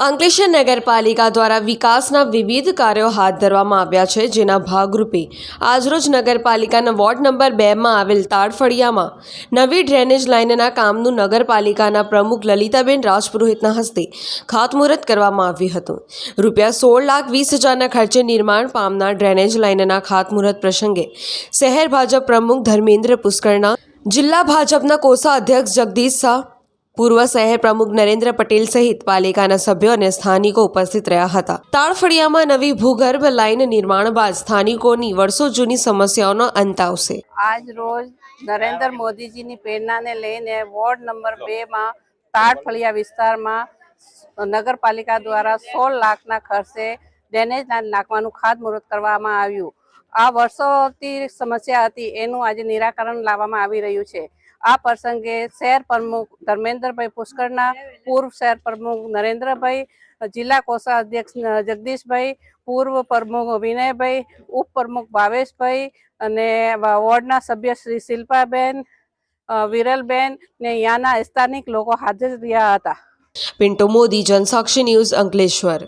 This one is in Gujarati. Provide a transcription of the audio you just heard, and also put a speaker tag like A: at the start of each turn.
A: અંકલેશ્વર નગરપાલિકા દ્વારા વિકાસના વિવિધ કાર્યો હાથ ધરવામાં આવ્યા છે, જેના ભાગરૂપે આજરોજ નગરપાલિકાના વોર્ડ નંબર બેમાં આવેલ તાડફળિયામાં નવી ડ્રેનેજ લાઇનના કામનું નગરપાલિકાના પ્રમુખ લલિતાબેન રાજપુરોહિતના હસ્તે ખાતમુહૂર્ત કરવામાં આવ્યું હતું. રૂપિયા સોળ લાખ વીસ હજારના ખર્ચે નિર્માણ પામનાર ડ્રેનેજ લાઇનના ખાતમુહૂર્ત પ્રસંગે શહેર ભાજપ પ્રમુખ ધર્મેન્દ્ર પુષ્કરના, જિલ્લા ભાજપના કોષા અધ્યક્ષ જગદીશ શાહ પૂર્વ શહેર પ્રમુખ નરેન્દ્ર પટેલ સહિત પાલિકાના સભ્યો અને સ્થાનિકો ઉપસ્થિત રહ્યા હતા. તાળફળિયામાં નવી ભૂગર્ભ લાઇન નિર્માણ બાદ સ્થાનિકોની વર્ષો જૂની સમસ્યાઓનો અંત આવશે.
B: આજ રોજ નરેન્દ્ર મોદીજીની પ્રેરણાને લઈને વોર્ડ નંબર બેમાં તાડફળિયા વિસ્તારમાં નગરપાલિકા દ્વારા સોળ લાખના ખર્ચે ડેનેજ લાઈન નાખવાનું ખાતમુહૂર્ત કરવામાં આવ્યું. આ વર્ષોથી સમસ્યા હતી, એનું આજે નિરાકરણ લાવવામાં આવી રહ્યું છે. આ પ્રસંગે શહેર પ્રમુખ ધર્મેન્દ્રભાઈ પુષ્કરના, પૂર્વ શહેર પ્રમુખ નરેન્દ્રભાઈ, જિલ્લા કોષાધ્યક્ષ જગદીશભાઈ, પૂર્વ પ્રમુખ વિનયભાઈ ઉપપ્રમુખ ભાવેશભાઈ અને વોર્ડના સભ્ય શ્રી શિલ્પાબેન વિરલબેન ને અહીંયાના સ્થાનિક લોકો હાજર રહ્યા હતા.
A: પિન્ટો મોદી, જનસાક્ષી ન્યૂઝ અંકલેશ્વર.